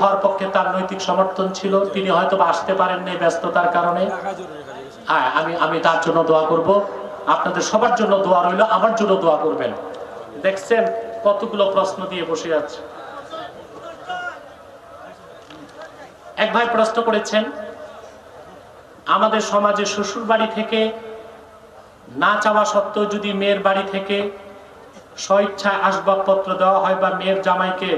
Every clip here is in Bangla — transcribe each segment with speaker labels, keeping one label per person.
Speaker 1: হওয়ার পক্ষে তার নৈতিক সমর্থন ছিল। তিনি হয়তো আসতে পারেননি ব্যস্ততার কারণে। হ্যাঁ আমি আমি তার জন্য দোয়া করব। আপনাদের সবার জন্য দোয়া রইল, আমার জন্য দোয়া করবেন। দেখছেন কতগুলো প্রশ্ন দিয়ে বসে আছে। এক ভাই প্রশ্ন করেছেন, আমাদের সমাজে শ্বশুর বাড়ি থেকে না চাওয়া সত্ত্বেও যদি মেয়ের বাড়ি থেকে স্বইচ্ছায় আসবাবপত্র দেওয়া হয় বা মেয়ের জামাইকে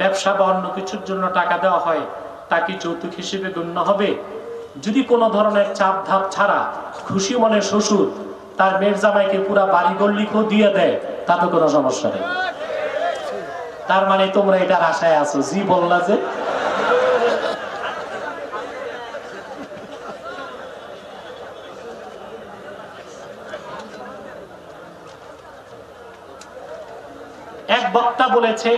Speaker 1: ব্যবসা বা অন্য কিছুর জন্য টাকা দেওয়া হয়, তা কি যৌতুক হিসেবে গণ্য হবে? যদি কোনো ধরনের চাপ ধাপ ছাড়া খুশি মনে শ্বশুর তার মেয়ের জামাইকে পুরা বাড়ি গল্লিকেও দিয়ে দেয় তাতে কোনো সমস্যা নেই। তার মানে তোমরা এটার আশায় আছো? জি বললা যে। এক বক্তা বলেছে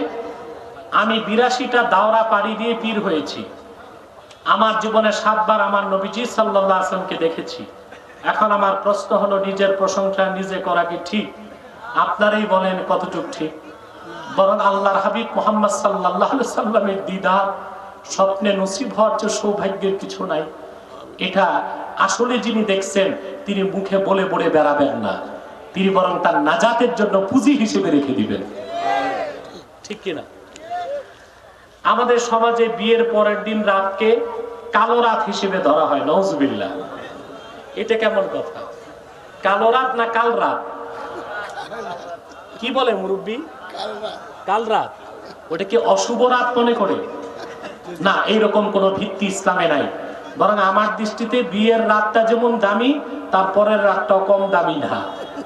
Speaker 1: আমি বিরাশিটা দাওরা পাড়ি দিয়ে পীর হয়েছি। আমার জীবনে সাতবার আমার নবীজি সাল্লাহ আসলামকে দেখেছি। এখন আমার প্রশ্ন হলো, নিজের প্রশংসা নিজে করা কি ঠিক? আপনারাই বলেন কতটুক ঠিক। বরং আল্লাহর হাবিব মোহাম্মদ সাল্লাহ সাল্লামের দিদার, স্বপ্নে নসিব হওয়ার যে সৌভাগ্যের কিছু নাই। এটা আসলে যিনি দেখছেন, তিনি মুখে বলে বলে বেড়াবেন না। তিনি বরং তার নাজাতের জন্য পুঁজি হিসেবে রেখে দিবেন। ঠিক কিনা? আমাদের সমাজে বিয়ের পরের দিন রাতকে কালো রাত হিসেবে ধরা হয় নজবিল্লা এটা কেমন কথা? কালো রাত না কাল রাত? কি বলে মুরব্বী? কাল রাত। ওটা কি অশুভ রাত মনে করে? না, এইরকম কোনো ভিত্তি ইসলামে নাই। বরং আমার দৃষ্টিতে বিয়ের রাতটা যেমন দামি তারপরের রাতটাও কম দামি না।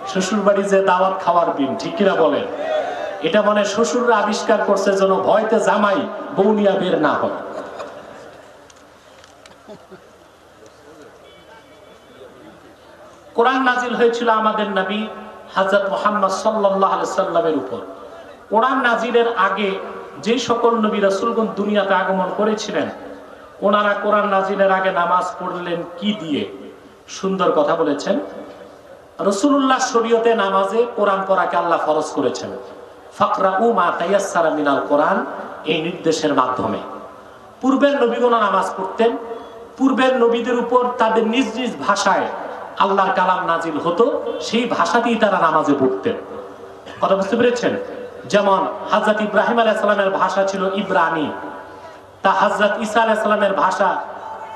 Speaker 1: শ্বশুর বাড়ি যে দাওয়াত খাওয়ার দিন, ঠিক কিনা বলেন? এটা মানে শ্বশুররা আবিষ্কার করছে যেন ভয়তে জামাই বৌনিয়া বের না হয়। কোরআন নাজিল হয়েছিল আমাদের নবী হাজরত মোহাম্মদ সাল্লাহ সাল্লামের উপর। কোরআন নাজিলের আগে যে সকল নবী রসুলগণ দুনিয়াতে আগমন করেছিলেন, ওনারা কোরআন নাজিলের আগে নামাজ পড়লেন কি দিয়ে? সুন্দর কথা বলেছেন। রসুল্লাহ শরীয়তে নামাজে কোরআন পড়াকে আল্লাহ ফরজ করেছেন। এই নির্দেশের মাধ্যমে। যেমন হাজরত ইব্রাহিম আলাইসালামের ভাষা ছিল ইব্রানি, তা হাজরত ইসা আলাইসালামের ভাষা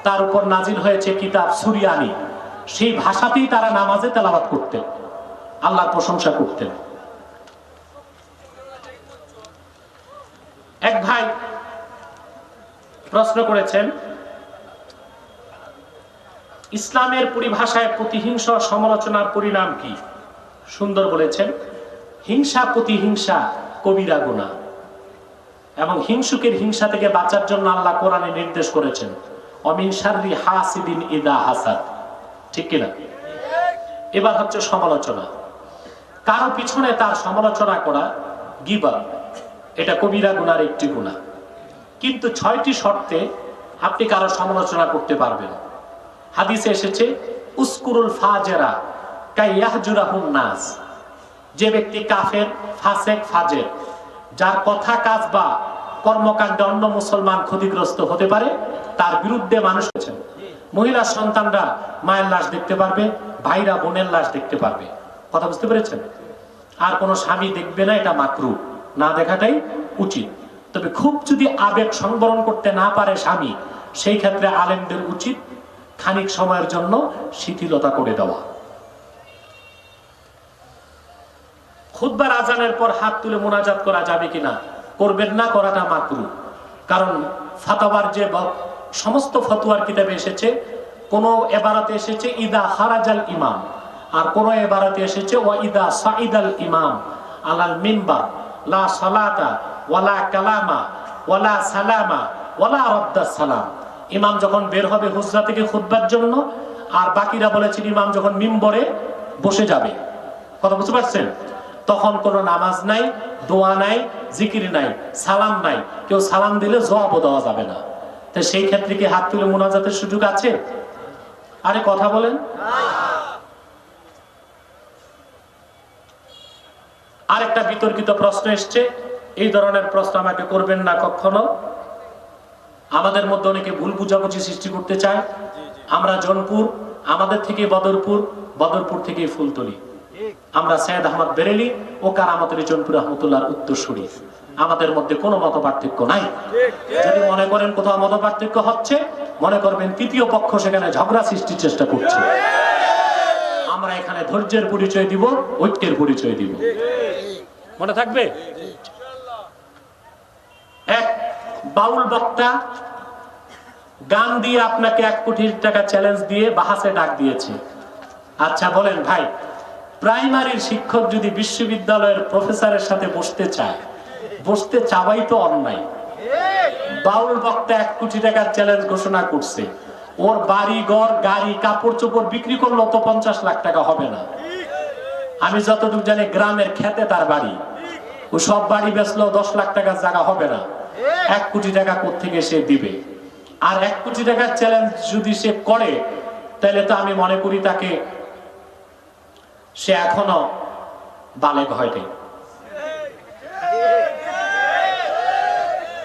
Speaker 1: তার উপর নাজিল হয়েছে কিতাব সুরিয়ানি। সেই ভাষাতেই তারা নামাজে তেলাবাত করতেন। আল্লাহর প্রশংসা করতেন এক ভাই প্রশ্ন করেছেন, ইসলামের পরিভাষায় প্রতিহিংসা সমালোচনার পরিণাম কি? সুন্দর বলেছেন, হিংসা প্রতিহিংসা, কবিরা গুণা। এবং হিংসুকের হিংসা থেকে বাঁচার জন্য আল্লাহ কোরআনে নির্দেশ করেছেন, অমিন শাররি হাসিদিন ইদা হাসাদ। ঠিক কিনা এবার হচ্ছে সমালোচনা। কারও পিছনে তার সমালোচনা করা গিবা এটা কবিরা গুনার একটি গুণা। কিন্তু ছয়টি শর্তে আপনি কারও সমালোচনা করতে পারবেন। হাদিসে এসেছে, উস্কুরুল ফাজেরা নাস। যে ব্যক্তি কাফের, ফাসেক, ফাজের। যার কথা কাজ বা কর্মকাণ্ডে অন্য মুসলমান ক্ষতিগ্রস্ত হতে পারে, তার বিরুদ্ধে মানুষ আছেন মহিলা সন্তানরা মায়ের লাশ দেখতে পারবে, ভাইরা বোনের লাশ দেখতে পারবে। কথা বুঝতে পেরেছেন? আর কোনো স্বামী দেখবে না, এটা মাকরু। না দেখাটাই উচিত। তবে খুব যদি আবেগ সংবরণ করতে না পারে স্বামী, সেই ক্ষেত্রে আলেমদের উচিত খানিক সময়ের জন্য শিথিলতা করে দেওয়া। খুদ্বার আজানের পর হাত তুলে মোনাজাত করা যাবে কিনা, করবেন না করাটা মাকরু। কারণ ফাতাওয়ার যে সমস্ত ফতুয়ার কিতাবে এসেছে, কোন এবারাতে এসেছে, ইদা হারাজাল ইমাম আর কোন এবারাতে এসেছে ও ইদা সাইদাল ইমাম আলাল মিম্বা লা সালাতা ওয়ালা কালামা ওয়ালা সালামা ওয়ালা রদ্দা সালাম। ইমাম যখন বের হবে হুজরা থেকে খুদ্বার জন্য, আর বাকিরা বলেছেন ইমাম যখন মিম্বরে বসে যাবে। কথা বুঝতে পারছেন? তখন কোনো নামাজ নাই, দোয়া নাই, জিকির নাই, সালাম নাই। কেউ সালাম দিলে জবাবও দেওয়া যাবে না। তো সেই ক্ষেত্রে কি হাত তুলে মোনাজাতের সুযোগ আছে? আরে কথা বলেন। আরেকটা বিতর্কিত প্রশ্ন এসছে, এই ধরনের প্রশ্ন আমাকে করবেন না কখনো। আমাদের মধ্যে অনেকে ভুল বুঝাবুঝি সৃষ্টি করতে চায়। আমরা জনপুর, আমাদের থেকে বদরপুর বদরপুর থেকে ফুলতলি। আমরা সৈয়দ আহমদ বেরেলি ও কারামতের জনপুর রহমতুল্লাহর উত্তরসূরি। আমাদের মধ্যে কোনো মত পার্থক্য নাই। যদি মনে করেন কোথাও মত পার্থক্য হচ্ছে, মনে করবেন তৃতীয় পক্ষ সেখানে ঝগড়া সৃষ্টির চেষ্টা করছে। আমরা এখানে ধৈর্যের পরিচয় দিব, ঐক্যের পরিচয় দিব। মনে থাকবে? এক বাউল বক্তা গান দিয়ে আপনাকে এক কোটি টাকা চ্যালেঞ্জ দিয়ে বাহাসে ডাক দিয়েছে। আচ্ছা বলেন ভাই, প্রাইমারির শিক্ষক যদি বিশ্ববিদ্যালয়ের প্রফেসরের সাথে বসতে চায়, বসতে চাওয়াই তো অন্যায়। বাউল বক্তা এক কোটি টাকার চ্যালেঞ্জ ঘোষণা করছে। ওর বাড়ি, ঘর, গাড়ি, কাপড় চোপড় বিক্রি করল তো পঞ্চাশ লাখ টাকা হবে না। আমি যতটুকু জানি গ্রামের খেতে তার বাড়ি। ও সব বাড়ি বেচলো দশ লাখ টাকার জায়গা হবে না। এক কোটি টাকা থেকে সে দিবে? আর এক কোটি টাকার চ্যালেঞ্জ যদি সে করে, তাহলে তো আমি মনে করি তাকে সে এখনও বালেক হয়নি।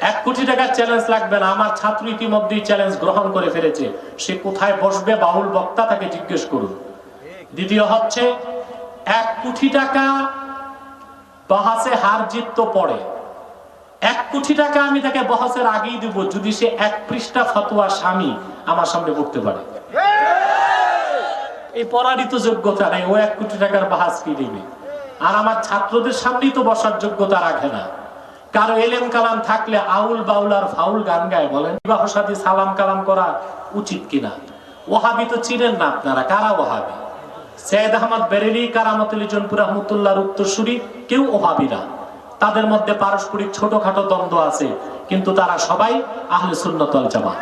Speaker 1: এক কোটি টাকার চ্যালেঞ্জ লাগবে না। আমার ছাত্র ইতিমধ্যেই চ্যালেঞ্জ গ্রহণ করে ফেলেছে। সে কোথায় বসবে? বাউল বক্তা তাকে জিজ্ঞেস করুন। দ্বিতীয় হচ্ছে এক কোটি টাকা বহাসে হার জিত তো পড়ে। এক কোটি টাকা আমি তাকে বহাসের আগেই দিব যদি সে এক পৃষ্ঠা ফতোয়া স্বামী আমার সামনে পড়তে পারে। এই পড়ারই যোগ্যতা নেই, ও এক কোটি টাকার বাহাস কি দিবে? আর আমার ছাত্রদের সামনেই তো বসার যোগ্যতা রাখে না। কারও এলেম কালাম থাকলে আউল বাউল আর ফাউল গান গায় বলেন, বিবাহ সাথী সালাম কালাম করা উচিত কিনা? ওহাবি তো চিনেন না আপনারা, কারা ওহাবি? সৈয়দ আহমদ বেরেলি কারামতুল জনপুর রহমতুল্লাহর উত্তরসূরি, কেউ ওহাবি না তাদের মধ্যে পারস্পরিক ছোটখাটো দ্বন্দ্ব আছে, কিন্তু তারা সবাই আহলে সুন্নতল জামা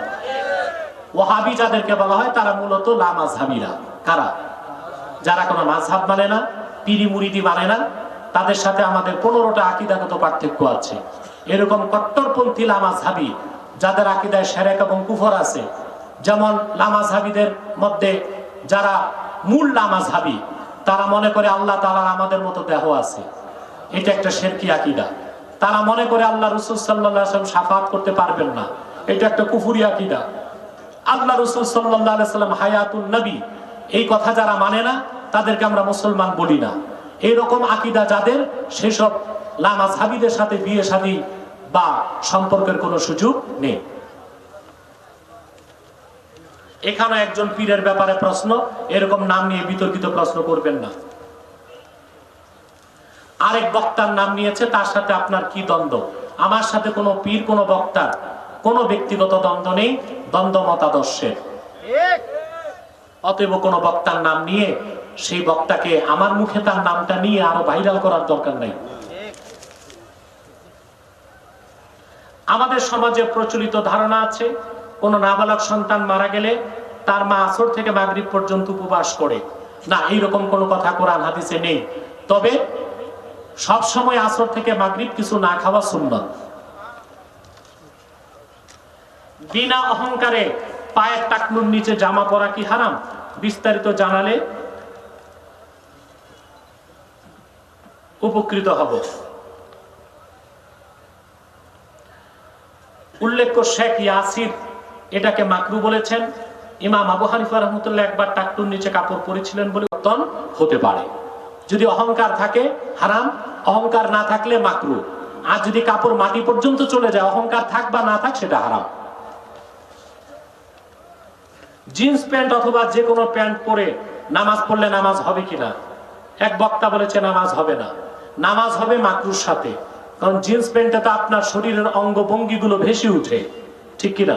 Speaker 1: ওহাবি যাদেরকে বলা হয়, তারা মূলত লামাজহাবিরা কারা? যারা কোনো মাঝহাব মানে না, পিরি মুরিদি মানে না, তাদের সাথে আমাদের পনেরোটা আকিদাগত পার্থক্য আছে। এরকম কট্টরপন্থী লামাজহাবি যাদের আকিদায় সেরেক এবং কুফর আছে, যেমন লামাজহাবিদের মধ্যে যারা মূল লামাজহাবি তারা মনে করে আল্লাহ তালার আমাদের মতো দেহ আছে। এটা একটা শেরকি আকিদা। তারা মনে করে আল্লাহ রসুল সাল্লাহ সাফাত করতে পারবেন না। এটা একটা কুফুরি আকিদা। আল্লাহ রসুল সাল্লাম হায়াতুল নবী। এই কথা যারা মানে না, তাদেরকে আমরা মুসলমান বলি না। এইরকম আকিদা যাদের, সেসব লামাজহাবিদের সাথে বিয়ে শাদী বা সম্পর্কের কোনো সুযোগ নেই। এখানে একজন পীরের ব্যাপারে প্রশ্ন, এরকম নাম নিয়ে বিতর্কিত প্রশ্ন করবেন না। আরেক বক্তার নাম নিয়েছে, তার সাথে আপনার কি দ্বন্দ্ব? আমার সাথে কোনো পীর, কোনো বক্তার কোনো ব্যক্তিগত দ্বন্দ্ব নেই, দ্বন্দ্ব মতাদর্শের। অতএব কোনো বক্তার নাম নিয়ে, সেই বক্তাকে আমার মুখে তার নামটা নিয়ে আরও ভাইরাল করার দরকার নাই। আমাদের সমাজে প্রচলিত ধারণা আছে কোন নাবালক সন্তান মারা গেলে তার মা আসর থেকে মাগরিব পর্যন্ত উপবাস করে। না, এইরকম কোনো কথা কোরআন হাদিসে নেই। তবে সব সময় আসর থেকে মাগরিব কিছু না খাওয়া সুন্নত। বিনা অহংকারে পায়ের টাকনুর নিচে জামা পরা কি হারাম? বিস্তারিত জানালে উপকৃত হব। উল্লেখ্য শেখ ইয়াসির এটাকে মাকরু বলেছেন। ইমাম আবু হানিফা রহমতুল্লাহ একবার টাকটুর নিচে কাপড় পরেছিলেন বলে পতন হতে পারে। যদি অহংকার থাকে, হারাম। অহংকার না থাকলে মাকরু। আর যদি কাপড় মাটি পর্যন্ত চলে যায়, অহংকার থাক বা না থাক, সেটা হারাম। জিন্স প্যান্ট অথবা যে কোনো প্যান্ট পরে নামাজ পড়লে নামাজ হবে কিনা? এক বক্তা বলেছে, নামাজ হবে না। নামাজ হবে মাকরুর সাথে। কারণ জিন্স প্যান্টে তো আপনার শরীরের অঙ্গভঙ্গি গুলো ভেসে উঠে। ঠিক কিনা?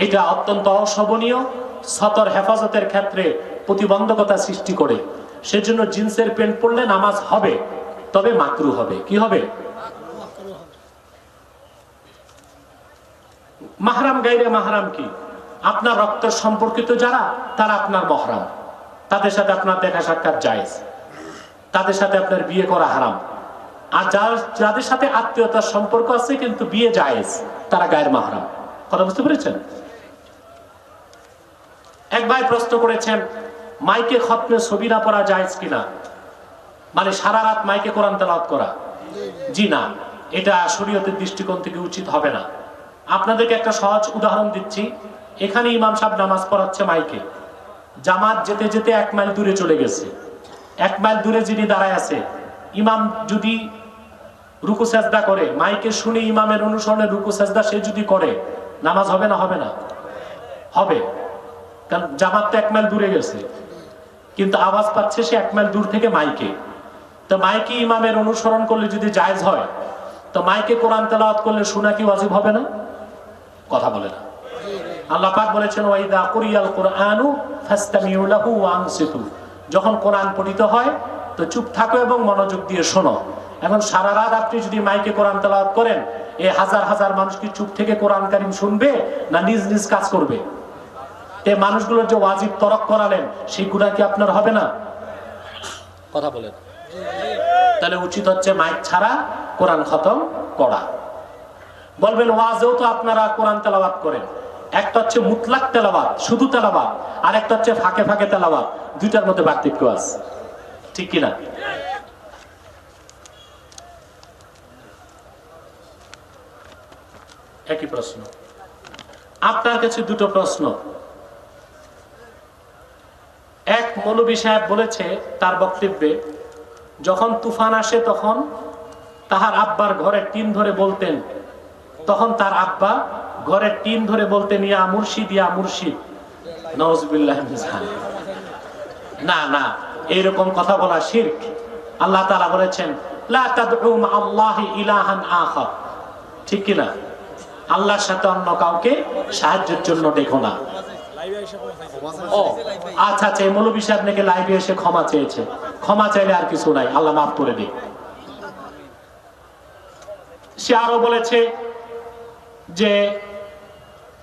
Speaker 1: এটা অত্যন্ত অশোভনীয়। সতর হেফাজতের ক্ষেত্রে প্রতিবন্ধকতা সৃষ্টি করে। সেজন্য জিন্সের প্যান্ট পরলে নামাজ হবে, তবে মাকরু হবে। কি হবে? মাহরাম গাইরে মাহরাম কি? আপনার রক্তের সম্পর্কিত যারা, তারা আপনার মহরাম। তাদের সাথে আপনার দেখা সাক্ষাৎ জায়েজ। তাদের সাথে আপনার বিয়ে করা হারাম। আর যার, যাদের সাথে আত্মীয়তার সম্পর্ক আছে, কিন্তু বিয়ে জায়েজ, তারা গায়ের মাহরাম। কথা বুঝতে পেরেছেন? এক ভাই প্রশ্ন করেছেন, মাইকে খতমে ছবি না পড়া যায় কিনা? মানে সারা রাত মাইকে কোরআন তেলাওয়াত করা। জি না, এটা শরীয়তের দৃষ্টিকোণ থেকে উচিত হবে না। আপনাদেরকে একটা সহজ উদাহরণ দিচ্ছি। এখানে ইমাম সাহেব নামাজ পড়াচ্ছে মাইকে। জামাত যেতে যেতে এক মাইল দূরে চলে গেছে। এক মাইল দূরে যিনি দাঁড়ায় আছে, ইমাম যদি রুকু সেজদা করে, মাইকে শুনে ইমামের অনুসরণে রুকু সেজদা সে যদি করে, নামাজ হবে না হবে না? হবে। কারণ জামাত তো এক মাইল দূরে গেছে। কিন্তু আওয়াজ পাচ্ছে সে এক মাইল দূর থেকে মাইকে। তো মাইকে ইমামের অনুসরণ করলে যদি জায়েজ হয়, তো মাইকে কোরআন তেলাওয়াত করলে শোনা কি ওয়াজিব হবে না? কথা বলে না। আল্লাহ পাক বলেছেন, ওয়াইদা কুরিয়াল কুরআনু ফাস্তামিউ লাহু ওয়া আনসিতু। যখন কোরআন পঠিত হয়, তো চুপ থাকো এবং মনোযোগ দিয়ে শোনো। এখন সারা রাত আপনি যদি মাইকে কোরআন তেলাওয়াত করেন এই হাজার হাজার মানুষ কি চুপ থেকে কোরআন কারিম শুনবে না নিজ নিজ কাজ করবে? এই মানুষগুলোর যে ওয়াজিব তরক করালেন, সেই গুণা কি আপনার হবে না? কথা বলেন। তাহলে উচিত হচ্ছে মাইক ছাড়া কোরআন খতম করা। বলবেন, ওয়াজেও তো আপনারা কোরআন তেলাওয়াত করেন। একটা হচ্ছে মুতলাক তেলাওয়াত, শুধু তেলাওয়াত, আর একটা হচ্ছে ফাঁকে ফাঁকে তেলাওয়াত, দুইটার মধ্যে পার্থক্য আছে। ঠিক কিনা? একই প্রশ্ন। আপনার কাছে দুটো প্রশ্ন। এক মৌলবী সাহেব বলেছে তার বক্তব্যে, যখন তুফান আসে তখন তাহার আব্বার ঘরের টিন ধরে বলতেন, তখন তার আব্বা ঘরের টিন ধরে বলতেন, ইয়া মুর্শিদ ইয়া মুর্শিদ। না না, এইরকম কথা বলা শিরক। আল্লাহ তালা বলেছেন ঠিক কি না আল্লাহর সাথে অন্য কাউকে সাহায্যের জন্য দেখো না। আচ্ছা আচ্ছা মৌলবী সাহেব নাকি লাইভে এসে ক্ষমা চেয়েছে। ক্ষমা চাইলে আর কিছু নাই, আল্লাহ মাফ করে দিক। সে আরও বলেছে যে,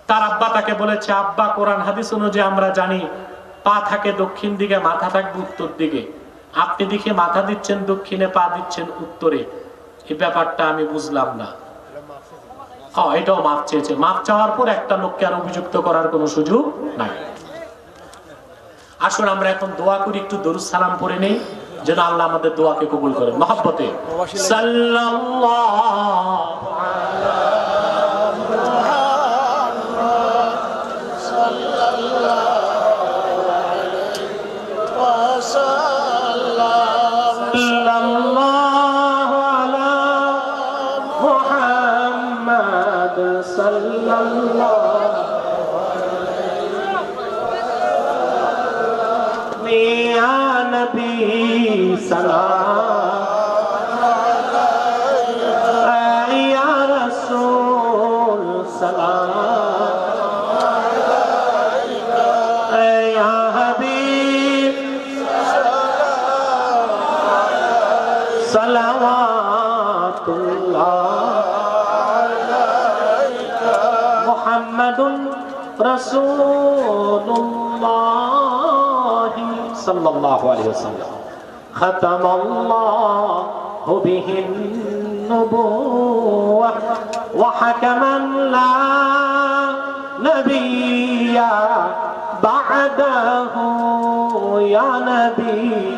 Speaker 1: তার আব্বা তাকে বলেছে, আব্বা, কোরআন, হাদিস অনুযায়ী আমরা জানি, পা থাকে দক্ষিণ দিকে, মাথা থাকবে উত্তর দিকে। আপনি দেখে মাথা দিচ্ছেন, দক্ষিণে পা দিচ্ছেন উত্তরে। এই ব্যাপারটা আমি বুঝলাম না। হ্যাঁ এটাও মাফ চেয়েছে। মাফ চাওয়ার পর একটা লোককে আর অভিযুক্ত করার কোনো সুযোগ নাই। আসুন, আমরা এখন দোয়া করি, একটু দরুদ সালাম পড়ে নেই, যেন আল্লাহ আমাদের দোয়াকে কবুল করেন। মহাব্বতে। সাল্লাল্লাহু sallallahu صلی اللہ سلام رسول الله صلى الله عليه وسلم. ختم الله به النبوة وحكما لا نبي بعده يا نبي.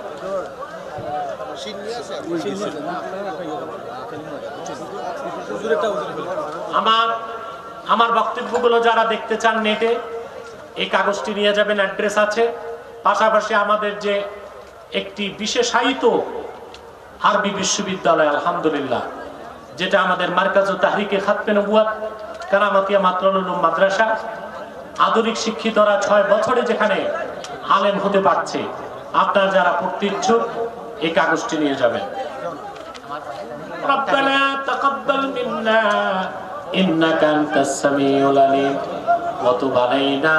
Speaker 1: আমার আমার বক্তব্যগুলো যারা দেখতে চান নেটে, এই কাগজটি নিয়ে যাবেন, অ্যাড্রেস আছে। পাশাপাশি আমাদের যে একটি বিশেষায়িত আরবি বিশ্ববিদ্যালয়, আলহামদুলিল্লাহ, যেটা আমাদের মার্কাজ ও তাহরিকে খাতপে নবুয়াত, কারামাতিয়া মাত্রানুল মাদ্রাসা, আধুনিক শিক্ষিতরা ছয় বছরে যেখানে আলেম হতে পারছে। আপনারা যারা পড়তে ইচ্ছুক এই কাগজটি নিয়ে যাবেন ربنا تقبل منا إنك أنت السميع العليم وتب علينا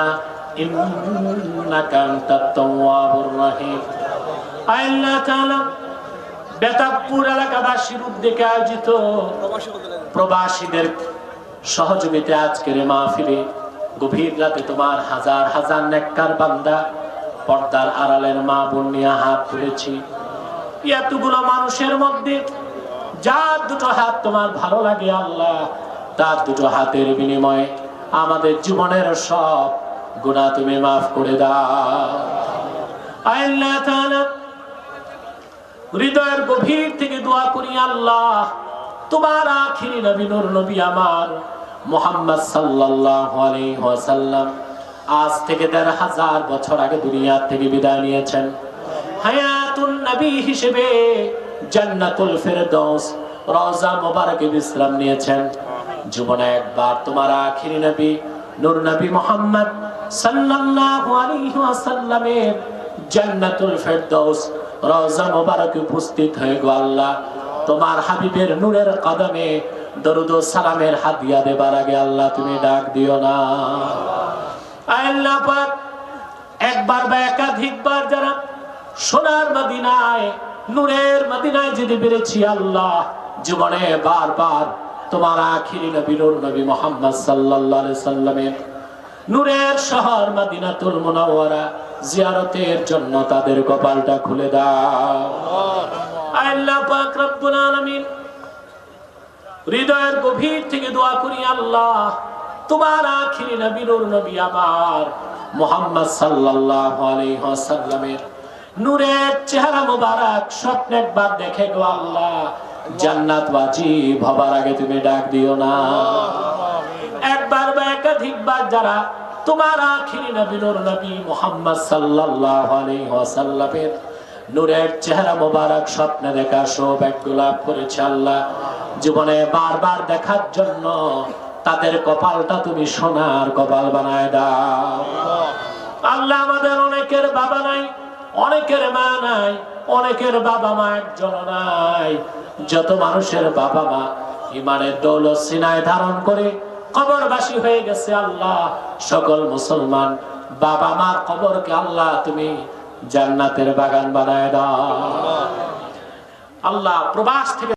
Speaker 1: إنك أنت التواب الرحيم আয় আল্লাহ তাআলা বেতাবপুর এলাকাবাসীর উদ্যোগে আয়োজিত
Speaker 2: প্রবাসী বলতে লাগে।
Speaker 1: প্রবাসীদের সহযোগিতা আজকের এই মাহফিলে গভীর রাতে তোমার হাজার হাজার নেককার বান্দা পর্দার আড়ালের মা বোন নিয়ে হাত তুলেছি। এতগুলো মানুষের মধ্যে যার দুটো হাত তোমার ভালো লাগে আল্লাহ, তার দুটো হাতের বিনিময়ে আমাদের জীবনের সব গুণা তুমি মাফ করে দাও। হৃদয়ের গভীর থেকে দোয়া করি আল্লাহ, তোমার আখিরি নবী, নূর নবী আমার মোহাম্মদ সাল্লাল্লাহু আলাইহি ওয়াসাল্লাম। আজ থেকে দেড় হাজার বছর আগে দুনিয়া থেকে বিদায় নিয়েছেন। হায়াতুন নবী হিসেবে জান্নাতুল ফেরদৌস রওজা মোবারকে বিশ্রাম নিয়েছেন। জীবনে একবার তোমার আখিরি নবী, নূর নবী মোহাম্মদ সাল্লাল্লাহু আলাইহি ওয়াসাল্লামের জান্নাতুল ফেরদৌস রওজা মোবারকে উপস্থিত হয়ে গো আল্লাহ, তোমার হাবিবের নূরের কদমে দরুদ সালামের হাদিয়া দেবার আগে আল্লাহ তুমি ডাক দিও না। একবার বা একাধিকবার যারা সোনার মদিনায়, নূরের মদিনায় আল্লাহ জীবনে বারবার তোমার নবী মোহাম্মদ সাল্লামের নূরের শহর জিয়ারতের জন্য তাদের কপালটা খুলে দাও। হৃদয়ের গভীর থেকে দোয়া করি, আল্লাহ তোমার আখিরি নবী নূর নবী আমার মোহাম্মদ সাল্লাল্লাহু আলাইহি ওয়াসাল্লামের নূরের চেহারা মোবারক স্বপ্নে একবার দেখে গো আল্লাহ। জান্নাত ওয়াজিব হবার আগে তুমি ডাক দিও না। একবার বা একাধিকবার যারা তোমার আখিরি নবী নূর নবী মোহাম্মদ সাল্লাল্লাহু আলাইহি ওয়াসাল্লামের নূরের চেহারা মোবারক স্বপ্নে দেখা সৌভাগ্য লাভ করেছে আল্লাহ। জীবনে বারবার দেখার জন্য তাদের কপালটা তুমি সোনার কপাল বানায় দাও। আল্লাহ আমাদের অনেকের বাবা নাই, অনেকের মা নাই, অনেকের বাবা মা একজন নাই। যত মানুষের বাবা মা ইমানের দৌলত সিনায় ধারণ করে কবরবাসী হয়ে গেছে আল্লাহ, সকল মুসলমান বাবা মার কবরকে আল্লাহ তুমি জান্নাতের বাগান বানায় দাও। আল্লাহ প্রবাস থেকে